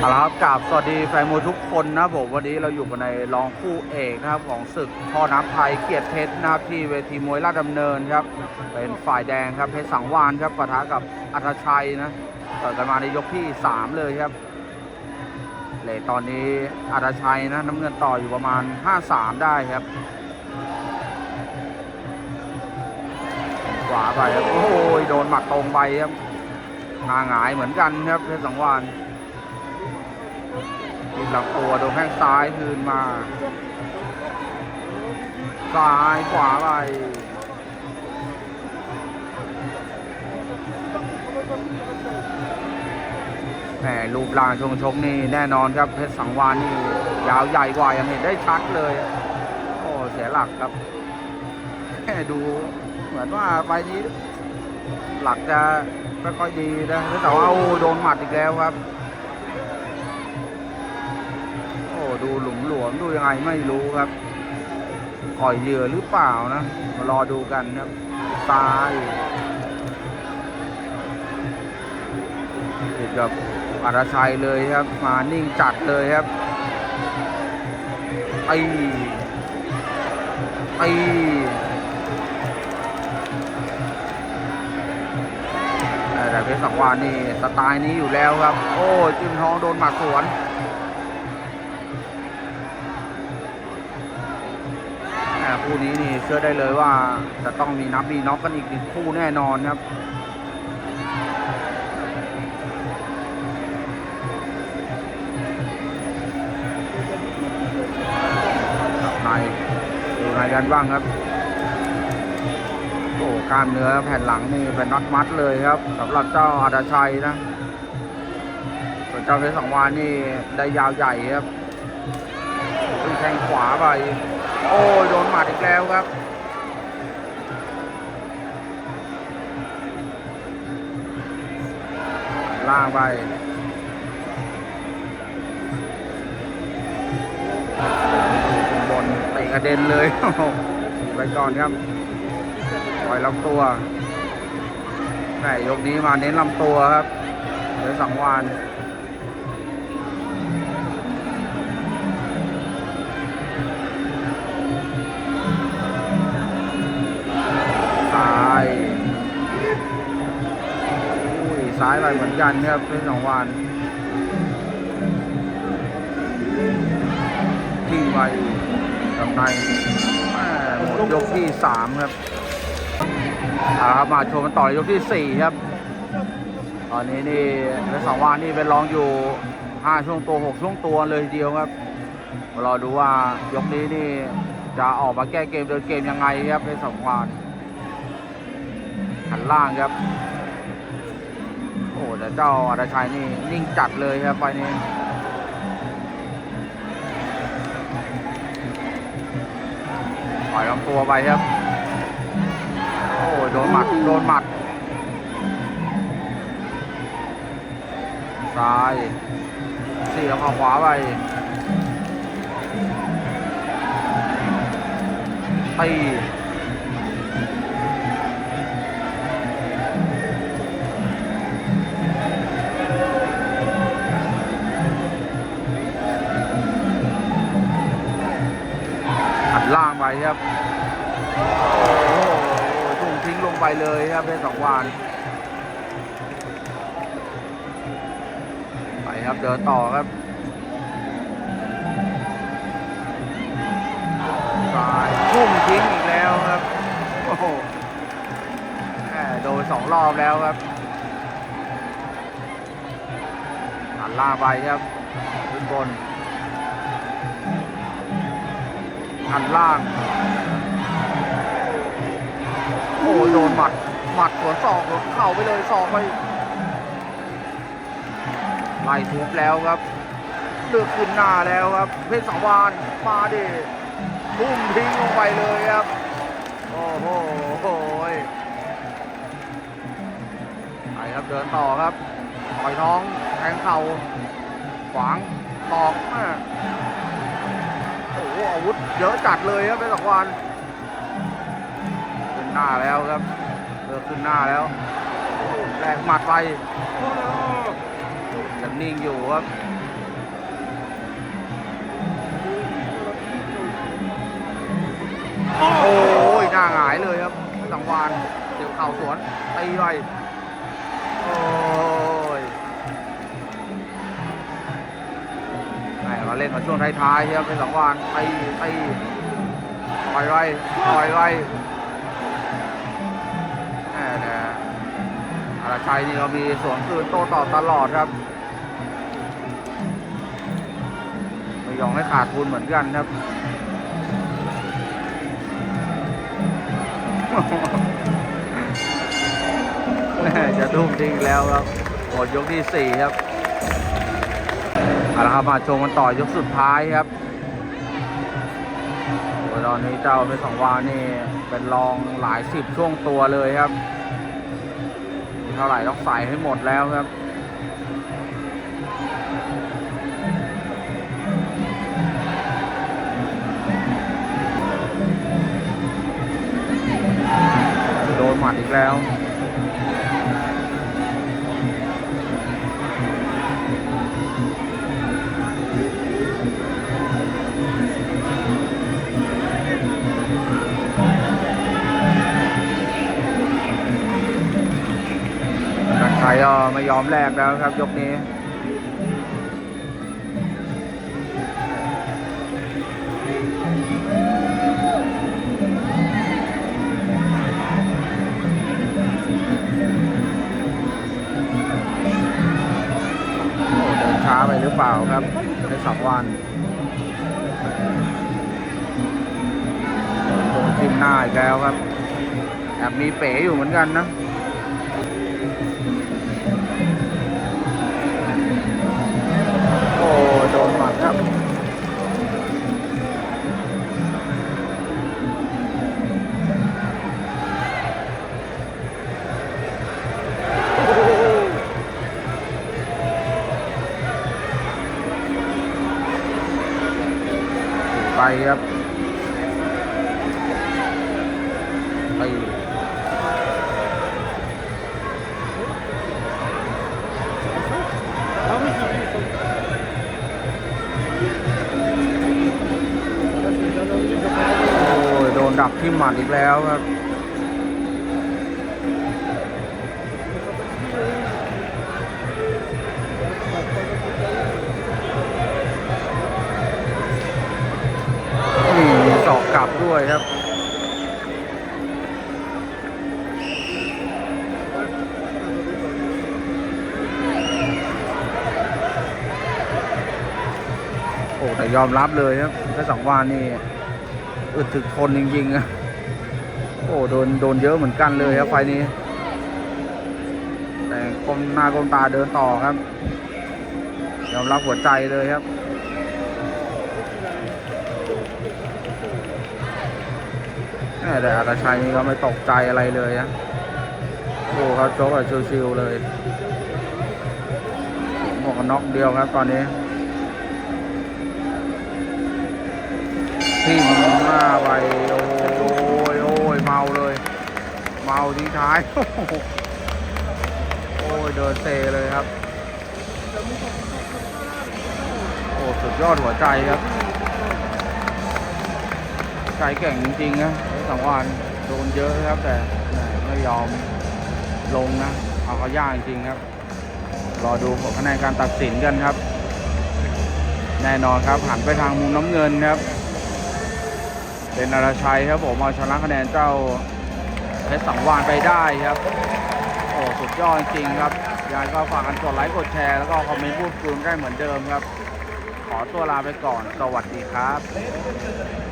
เอาละครับกราบสวัสดีแฟนมวยทุกคนนะผมวันนี้เราอยู่กันในรองคู่เอกนะครับของศึกพ่อน้ำไทยเกียรติเพชรนะครับที่เวทีมวยราชดำเนินครับ เป็นฝ่ายแดงครับเพชรสังวานครับปะทะกับอัธชัยนะต่อกันมาในยกที่ 3 เลยครับเลทตอนนี้อัธชัยนะน้ำเงินต่ออยู่ประมาณ 5-3 ได้ครับขวาไปครับโอ้ยโดนหมัดตรงไปครับหน้าหงายเหมือนกันครับเพชรสังวาน ทีมลำตัวโดนแข้งซ้ายคืนมา ซ้ายขวาไปแหมรูปร่างชงชกนี่แน่นอนครับเพชรสังวานนี่ ยาวใหญ่กว่ายังเห็นได้ชัดเลย โอ้เสียหลักครับแค่ดูเหมือนว่าไฟล์นี้ หลักจะไม่ค่อยดีนะแต่ว่าโอ้โดนหมัดอีกแล้วครับ ดูหลุมหลวมดูยังไงไม่รู้ครับก่อยเหยื่อหรือเปล่านะมารอดูกันครับซ้ายติดกับอัรชัยเลยครับ มานิ่งจัดเลยครับไอ้ไอ้แต่เพชรสังวานนี่สไตล์นี้อยู่แล้วครับ โอ้ จิ้มท้องโดนหมัดสวน คู่นี้นี่เชื่อได้เลยว่าจะต้องมีนับมีน็อกกันอีกหนึ่งคู่แน่นอนครับครับในดูในกันบ้างครับโอ้กล้ามเนื้อแผ่นหลังนี่เป็นน็อตมัดเลยครับสำหรับเจ้าอาดาชัยนะส่วนเจ้าเพชรสังวานนี่ได้ยาวใหญ่ครับขึ้นแข้งขวาไป โอ้ยโดนหมัดอีกแล้วครับล่างไปบนเตะกระเด็นเลยไปก่อนครับปล่อยลำตัวแหมยกนี้มาเน้นลำตัวครับเดี๋ยวสังวาน อุ้ยซ้ายไปเหมือนกันครับเป็นสองวันทิ้งไปกับในแม่หมดยกที่สามครับเอาครับมาชมกันต่อยกที่สี่ครับ ตอนนี้นี่เป็นสองวันนี่เป็นรองอยู่ห้าช่วงตัวหกช่วงตัวเลยทีเดียวครับมารอดูว่ายกนี้นี่จะออกมาแก้เกมเดินเกมยังไงครับเป็นสองวันหันล่างครับ อ้แต่เจ้าอัตชัยนี่นิ่งจัดเลยครับไฟนี้ปล่อยลำตัวไปครับ โอ้โดนหมัด โดนหมัด ซ้ายเสียข้าขวาไปตี เลยครับเพชรสองวานไปครับเดินต่อครับซ้ายพุ่งทิ้งอีกแล้วครับโอ้โหแหมโดนสองรอบแล้วครับหันล่างไปครับขึ้นบนหันล่าง หมัดสวนศอกสวเข่าไปเลยศอกไปไล่ทุบแล้วครับเลือกขึ้นหน้าแล้วครับ เพชรสังวานมาดิทุ่มทิ้งลงไปเลยครับ โอ้โหโอ้ไปครับเดินต่อครับต่อยท้องแทงเข่าขวางตอกม่โอ้โหอาวุธเยอะจัดเลยครับเพชรสังวานขึ้นหน้าแล้วครับ เลือขึ้นหน้าแล้วแรงหมัดไปจะนิ่งอยู่ครับโอ้ยหน้าหงายเลยครับสังวานเดี๋ยวเข่าสวนตีไปโอ้ยแหมมาเล่นมาช่วงท้ายๆครับสังวานตีตีต่อยไว้ต่อยไว้ อาราชัยนี่ก็มีสวนคืนโต้ตอบตลอดครับไม่ยอมให้ขาดทุนเหมือนกันครับจะทุ่มทิ้งแล้วครับหมดยกที่สี่ครับเอาละครับมาชมกันต่อยกสุดท้ายครับตอนนี้เจ้าเพชรสองวานี่เป็นรองหลายสิบช่วงตัวเลยครับ เท่าไหร่ต้องใส่ให้หมดแล้วครับโดนหมัดอีกแล้ว กันไทยก็ไม่ยอมแลกแล้วครับยกนี้เดินช้าไปหรือเปล่าครับในสองวันโดนทิมหน้าอีกแล้วครับแอบมีเป๋อยู่เหมือนกันนะ ไปครับไปโอ้ยโดนดักที่หมัดอีกแล้วครับ กลับด้วยครับโอ้แต่ยอมรับเลยครับแค่สองวานนี่อึดถึกทนจริงๆอะโอ้โดนโดนเยอะเหมือนกันเลยครับไฟนี้ แต่ก้มหน้าก้มตาเดินต่อครับ ยอมรับหัวใจเลยครับ แต่อาตาชัยนี่ก็ไม่ตกใจอะไรเลยนะดูเขาโจ๊กแบบชิวๆเลยหมวกน็อกเดียวครับตอนนี้ทิ่มหน้าไปโอ้ยโอ้ยเมาเลย เมาทิ้งท้าย โอ้ยเดินเซเลยครับ โอ้สุดยอดหัวใจครับ ใจแก่งจริงๆนะ ไอ้สังวานโดนเยอะครับแต่ไม่ยอมลงนะเอาเขายางจริงครับ รอดูผลคะแนนการตัดสินกันครับ แน่นอนครับหันไปทางมุมน้ำเงินครับ เป็นนรชัยครับผมเอาชนะคะแนนเจ้าเพชรสังวานไปได้ครับ โอ้สุดยอดจริงครับยายก็ฝากกันกดไลค์กดแชร์แล้วก็คอมเมนต์พูดคุยกันได้เหมือนเดิมครับ ขอตัวลาไปก่อน สวัสดีครับ